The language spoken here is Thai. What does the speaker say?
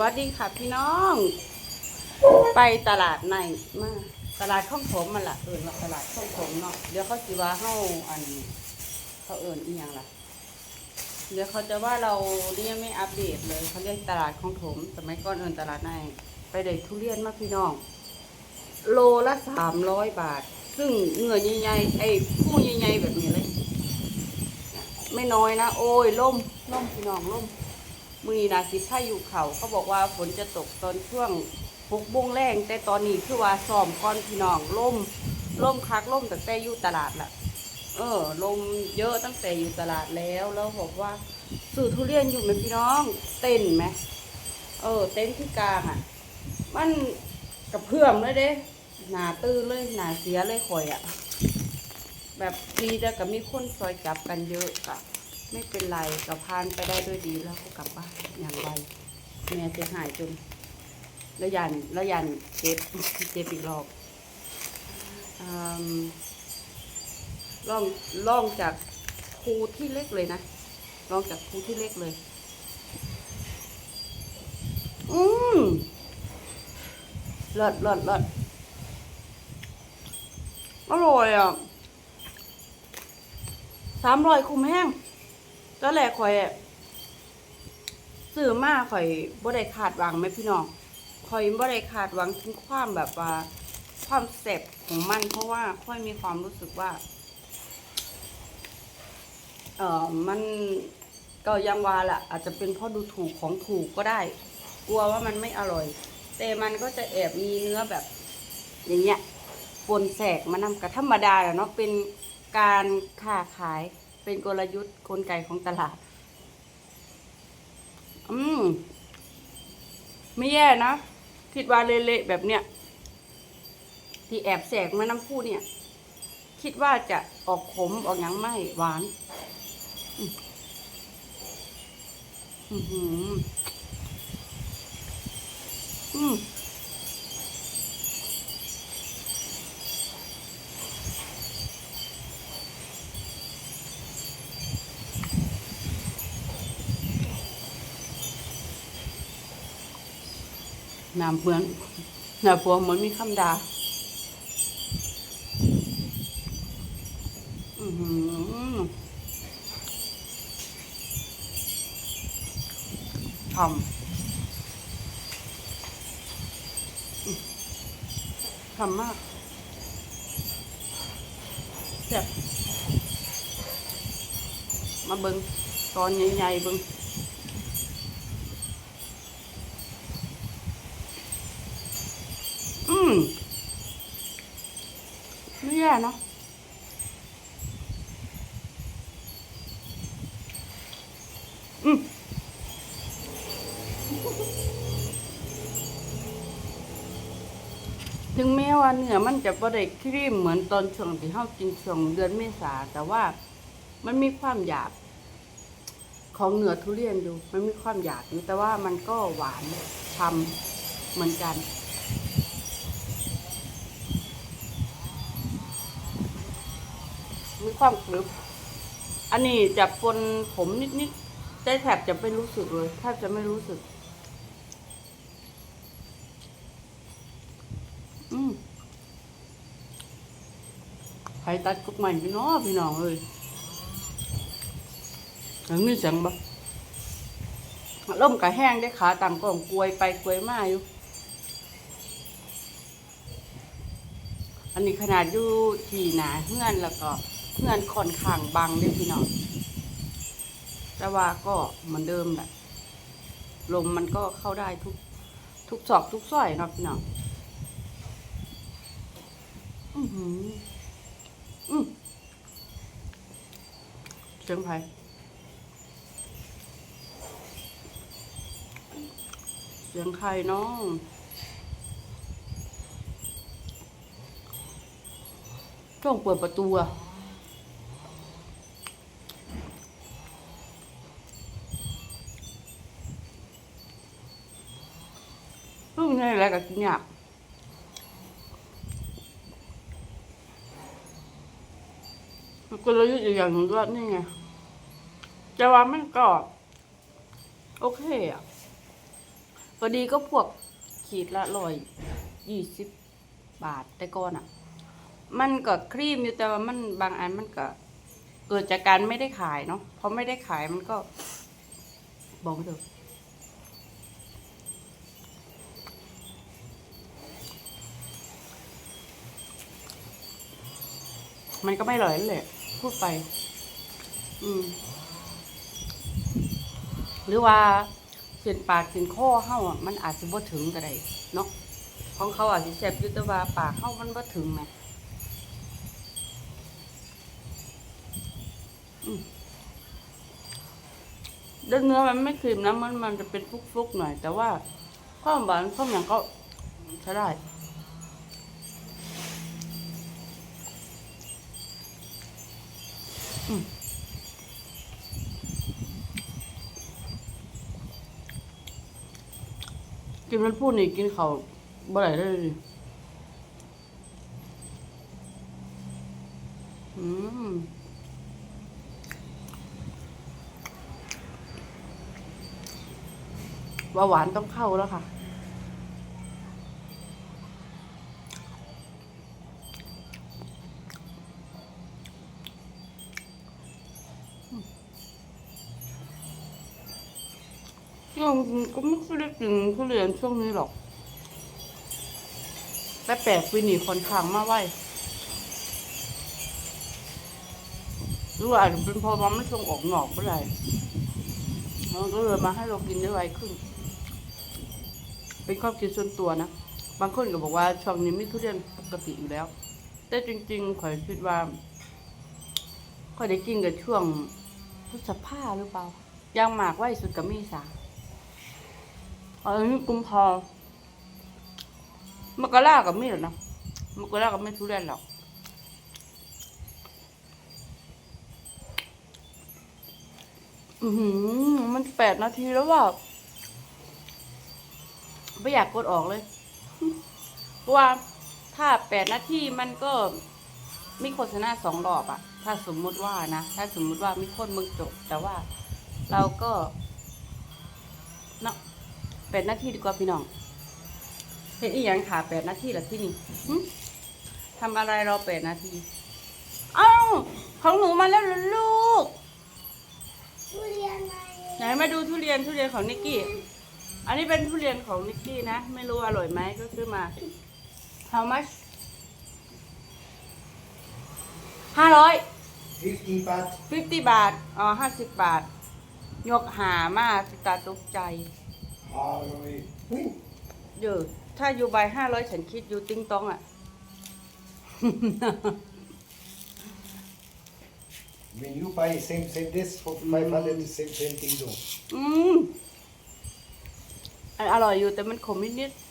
วัสดีค่ะพี่น้อง ไปตลาดในมาตลาดข้องผมมันละเอิญว่าตลาดข้องผมเนาะเดี๋ยวเขาสิว่าเฮาอันเขาเอิญอีหยังล่ะ เดี๋ยวเขาจะว่าเราเนี่ยไม่อัปเดตเลยเขาเรียกตลาดข้องผมสมัยก่อนเอิญตลาดในไปได้ทุเรียนมากพี่น้อง โลละสามร้อยบาท ซึ่งเงื่อใหญ่ๆไอ้ผู้ใหญ่ๆแบบนี้เลย ไม่น้อยนะ โอ้ยล่มล่มพี่น้องล่ม มือนีนาสิพายุเขาเขาบอกว่าฝนจะตกตอนช่วงหกโมงแรงแต่ตอนนี้คือว่าซ้อมก้อนพี่น้องล่มล่มคักล่มตั้งแต่อยู่ตลาดละเออลมเยอะตั้งแต่อยู่ตลาดแล้วแล้วบอกว่าสื่อทุเรียนอยู่ไหมพี่น้อง เต้นไหมเออ เต้นที่กลางอะ มันกระเพื่อมเลยเด้หนาตื้นเลยหนาเสียเลยข่อยอะ แบบดีแต่กับมีคนซอยจับกันเยอะกะ ไม่เป็นไรก็ผ่านไปได้ด้วยดีแล้วก็กลับบ้านอย่างไรแม่เสียหายจนแล้วยันแล้วยันเจ็บเจ็บอีกรอบอล่องล่องจากภูที่เล็กเลยนะล่องจากภูที่เล็กเลย อืมเลิศเลิศเลิศอร่อยอะสามร้อยคุ้มแห้ง ตอนแรกข่อยซื้อมาข่อยบ่ได้คาดหวังไหมพี่น้องข่อยบ่ได้คาดหวังถึงความแบบว่าความแซ่บของมัน เพราะว่าข่อยมีความรู้สึกว่า เออมันก็ยังว่าแหละอาจจะเป็นเพราะดูถูกของถูกก็ได้ กลัวว่ามันไม่อร่อย แต่มันก็จะแอบมีเนื้อแบบ อย่างเงี้ยปนแสกมานำกับธรรมดาแหละเนาะเป็นการค้าขาย เป็นกลยุทธ์กลไกของตลาด อืม ไม่แย่นะคิดว่าเละๆแบบเนี้ย ที่แอบแสกมาน้ำคู่เนี่ย คิดว่าจะออกขมออกยังไม่หวาน อืมอื้อ หืออืมน้ำเหมือนน้ำพวงเหมือนมีคำดาอือหือทำทำมากเจ็บมาเบิงตอนใหญ่ๆเบิง อืม ไม่แย่เนอะอืมถึงแม้ว่าเนื้อมันจะบ่ได้ครีมเหมือนตอนช่วงที่เฮากินช่วงเดือนเมษาแต่ว่ามันมีความหยาบ ของเนื้อทุเรียนอยู่ มันมีความหยาบอยู่แต่ว่ามันก็หวานทำเหมือนกัน ความกรึบอันนี้จะปนผมนิดๆแต่แทบจะไม่รู้สึกเลยแทบจะไม่รู้สึก อืมใครตัดกุกใหม่พี่น้องพี่น้องเลยอันนี้เสียงบ่ล่มกะแห้งได้ขาต่ำก็กลวยไปกลวยมาอยู่ อันนี้ขนาดอยู่ที่หนาเฮือนแล้วก็ เฮือนค่อนข้างบังเด้อพี่น้องแต่ว่าก็เหมือนเดิมแหละลมมันก็เข้าได้ทุกทุกซอกทุกซอยเนาะพี่น้องอือหืออืมเสียงไผ่เสียงใครเนาะช่วงเปิดประตูอะ เพิ่งไงอะไรกับกินยากมันก็เลยยุทธ์อย่างหนึ่งก็นี่ไงจะว่ามันก็โอเคอะพอดีก็พวกขีดละร้อยยี่สิบบาทแต่ก่อนอะ มันก็ครีมอยู่แต่ว่ามันบางอันมันก็เกิดจากการไม่ได้ขายเนาะเพราะไม่ได้ขายมันก็บอกไม่ถูก มันก็ไม่อร่อยนั่นแหละ พูดไป อืม หรือว่าเส้นปากเส้นคอเฮาอะมันอาจจะบ่ถึงก็ได้เนาะของเขาอาจจะแซ่บอยู่แต่ว่าปากเฮามันบ่ถึงแหมอืมเนื้อเนื้อมันไม่ครีมนะมันมันจะเป็นฟุกๆหน่อย แต่ว่าความหวานความอย่างก็ใช้ได้ กินมันพูดนี่กินเขาบ่ได้เลยดิอืมว่าหวานต้องเข้าแล้วค่ะ ยังก็ไม่ค่อยได้กินทุเรียนช่วงนี้หรอก แต่แปลกปีนี้ค่อนข้างมาไวหรือว่าอาจจะเป็นเพราะว่ามันส่งออกหนอกเมื่อไหร่มันก็เลยมาให้เรากินได้ไวขึ้น เป็นความคิดส่วนตัวนะ บางคนก็บอกว่าช่วงนี้มีทุเรียนปกติอยู่แล้ว แต่จริงๆข่อยคิดว่าข่อยได้กินกับช่วงพฤษภาหรือเปล่าย่างหมากไว้สุดกับมีสา อันนี้กุมภามกรากับไม่หรอกนะมกรากับไม่ทุเรียนหรอกอือมันแปดนาทีแล้วว่ะไม่อยากกดออกเลยเพราะว่าถ้าแปดนาทีมันก็มีโฆษณาสองรอบอะถ้าสมมุติว่านะ ถ้าสมมุติว่ามีคนมึงจบ แต่ว่าเราก็เนาะ แปดนาทีดีกว่าพี่น้องเห็นอีหยังขาแปดนาทีละที่นี่หึทำอะไรรอแปดนาทีเอ้าของหนูมาแล้วเหรอลูกทุเรียนไหมไหนมาดูทุเรียนทุเรียนของนิกกี้ อันนี้เป็นทุเรียนของนิกกี้นะ ไม่รู้อร่อยไหมก็ซื้อมา how much ห้าร้อย 50 baht. ฟิฟตี้บาท อ๋อห้าสิบบาท ยกหามากตาตกใจ Ah, oui. เดี๋ยวถ้าอยู่ใบห้าร้อยฉันคิดอยู่ติ้งต้องอะ When you buy same same this for 500, the same same thing though. อืมอันอร่อยอยู่แต่มันขมนิดๆ